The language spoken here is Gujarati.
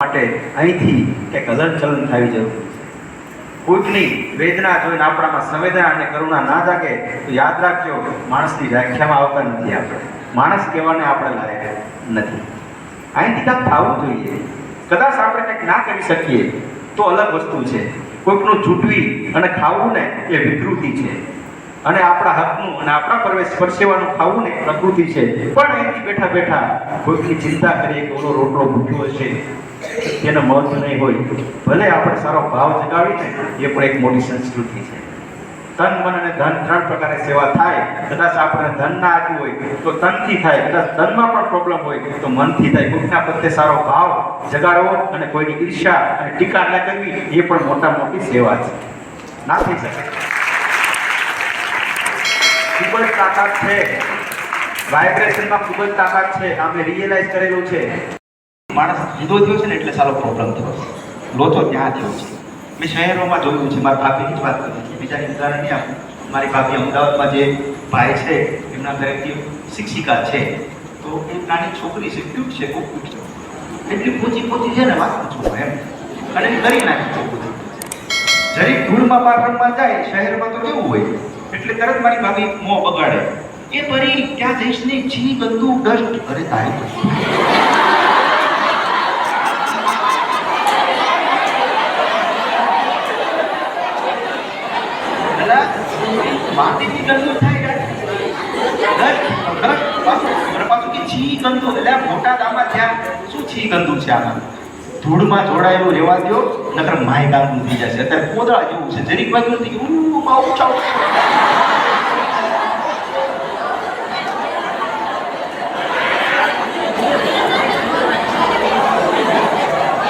માટે અહીંથી કંઈક હલનચલન થવી જરૂર. છે કોઈકની વેદના જોઈને આપણામાં સંવેદના અને કરુણા ના જાગે, તો યાદ રાખજો, માણસની વ્યાખ્યામાં આવતા નથી આપણે. માણસ કહેવાને આપણે લાયક નથી. અહીંથી કાંઈક થવું જોઈએ. કદાચ આપણે કંઈક ના કરી શકીએ, તો અલગ વસ્તુ છે. કોઈકનું છૂટવી અને ખાવું ને એ વિકૃતિ છે. અને આપણા હકનું અને આપણા પર પરસેવાનું ખાવું ને પ્રકૃતિ છે. પણ અહીંથી બેઠા બેઠા કોઈકની ચિંતા કરીએ કે ઓલો રોટલો ભૂખ્યો હશે. એનો મહત્વ નહીં હોય, ભલે આપણે સારો ભાવ જગાવીને એ પણ એક મોટી સંસ્કૃતિ છે. તન મન અને ધન ત્રણ પ્રકારે સેવા થાય. કદાચ આપણે ધન ના આપ્યું હોય, તો તનથી થાય. કદાચ ધનમાં પણ પ્રોબ્લેમ હોય, તો મનથી થાય. કોઈકના પ્રત્યે સારો ભાવ જગાડવો અને કોઈની ઈર્ષા અને ટીકા ન કરવી, એ પણ મોટા મોટી સેવા છે. ના થઈ શકે. ખૂબ જ તાકાત છે. વાઇબ્રેશનમાં ખૂબ જ તાકાત છે. આ મેં રિયલાઇઝ કરેલું છે. માણસ જુદો થયો છે ને એટલે સારો પ્રોબ્લેમ થયો છે. લોચો ત્યાં થયો છે. મેં શહેરોમાં જોયું છે, મારા ભાભીની જ વાત કરી છે બીજા ઉદાહરણ નહીં આપું. મારી ભાભી અમદાવાદમાં જે ભાઈ છે, એમના ઘરેથી શિક્ષિકા છે. તો એ નાની છોકરી છે ક્યુટ છે, બહુ ક્યુટ છે. એટલી પોચી પોચી છે ને વાત પૂછો એમ. અને કરી નાખી છે. પોચી જરીક ધૂળમાં બહાર જાય, શહેરમાં તો કેવું હોય. એટલે તરત મારી ભાભી મોં બગાડે. એ પરી, ક્યાં જઈશ ને? છી બધું ડસ્ટ અરે, તારી અલા, માટીથી ગંદુ થાય પાછું કે છી ગંદુ. એટલે મોટા દામા ત્યાં શું છી ગંદુ છે આમાં? ધૂળમાં જોડાયેલું રહેવા દો નકર માય ગામનું થઈ જશે. અત્યારે કોદળા જેવું છે. જરીક બાજુ નથી. બહુ ચાવ